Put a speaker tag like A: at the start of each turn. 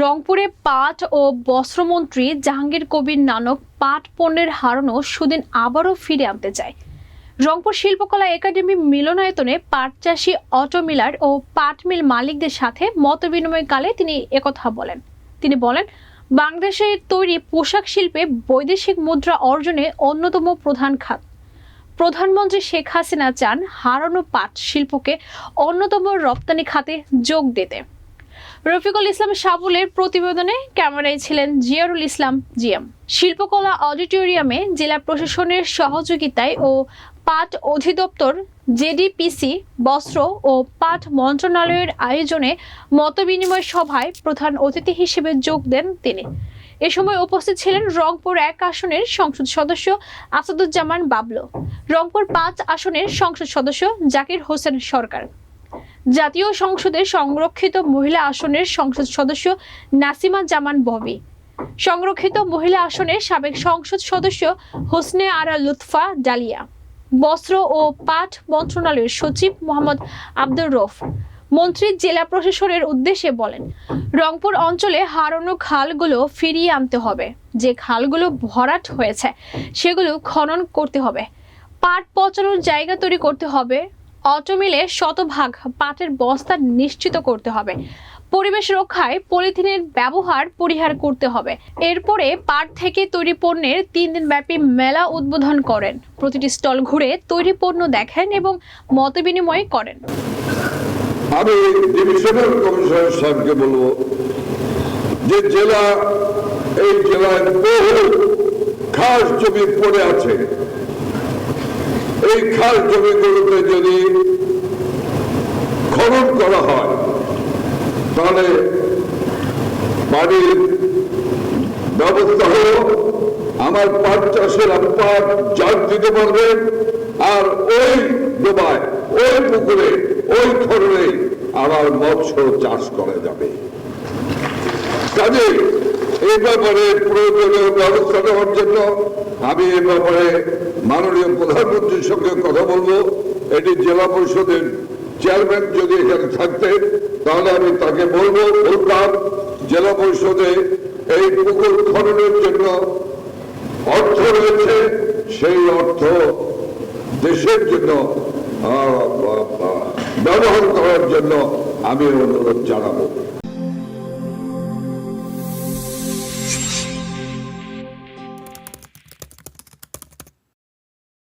A: রংপুরে পাট ও বস্ত্রমন্ত্রী জাহাঙ্গীর কবির নানক পাট পণ্যের হারানো সুদিন আবারও ফিরে আনতে চায়। রংপুর শিল্পকলা একাডেমি মিলনায়তনে পাট চাষি অটো মিলার ও পাট মিল মালিকদের সাথে মতবিনিময়কালে তিনি একথা বলেন। তিনি বলেন বাংলাদেশের তৈরি পোশাক শিল্পে বৈদেশিক মুদ্রা অর্জনে অন্যতম প্রধান খাত। প্রধানমন্ত্রী শেখ হাসিনা চান হারানো পাট শিল্পকে অন্যতম রপ্তানি খাতে যোগ দিতে। রফিকুল ইসলাম সাবুলের প্রতিবেদনে ক্যামেরায় ছিলেন জিয়ারুল ইসলাম জিয়াম। শিল্পকলা অডিটোরিয়ামে জেলা প্রশাসনের সহযোগিতায় ও পাট অধিদপ্তর, জেডিপিসি, বস্ত্র ও পাট মন্ত্রণালয়ের আয়োজনে মতবিনিময় সভায় প্রধান অতিথি হিসেবে যোগ দেন তিনি। এ সময় উপস্থিত ছিলেন রংপুর এক আসনের সংসদ সদস্য আসাদুজ্জামান বাবলো, রংপুর পাঁচ আসনের সংসদ সদস্য জাকির হোসেন সরকার। জাতীয় সংসদের সংরক্ষিত মহিলা আসনের সংসদ সদস্য নাসিমা জামান ববি। সংরক্ষিত মহিলা আসনের সাবেক সংসদ সদস্য হোসনে আরা লুৎফা ডালিয়া বস্ত্র ও পাট মন্ত্রণালয়ের সচিব মোহাম্মদ আব্দুর রফ। মন্ত্রী জেলা প্রশাসনের উদ্দেশ্যে বলেন, রংপুর অঞ্চলে হারানো খালগুলো ফিরিয়ে আনতে হবে। যে খালগুলো ভরাট হয়েছে, সেগুলো খনন করতে হবে। পাট পচানোর জায়গা তৈরি করতে হবে অটোমিলে শতভাগ পাটের বস্তা নিশ্চিত করতে হবে। পরিবেশ রক্ষায় পলিথিনের ব্যবহার পরিহার করতে হবে। এরপরে পাট থেকে তৈরি পণ্যের তিন দিন ব্যাপী মেলা উদ্বোধন করেন। প্রতিটি স্টল ঘুরে তৈরি পণ্য দেখেন এবং মতবিনিময় করেন।
B: আমি বলব যে জেলা, এই জেলায় বহু খাস জমি পড়ে আছে। এই খাস জমিগুলোতে যদি খনন করা হয়, তাহলে বাড়ির ব্যবস্থা হলো আমার পাট চাষের পাট জাগ দিতে পারবে, আর ওই ডোবায়, ওই পুকুরে, ওই খরণে আমার মৎস্য চাষ করা যাবে। কাজে এই ব্যাপারে প্রয়োজনীয় ব্যবস্থা নেওয়ার জন্য আমি এই ব্যাপারে মাননীয় প্রধানমন্ত্রীর সঙ্গে কথা বলব। এটি জেলা পরিষদের চেয়ারম্যান যদি এখানে থাকতেন তাহলে আমি তাকে বলব বলতাম জেলা পরিষদে এই পুকুর খননের জন্য অর্থ রয়েছে। সেই অর্থ দেশের জন্য ব্যবহার করার জন্য আমি অনুরোধ জানাব।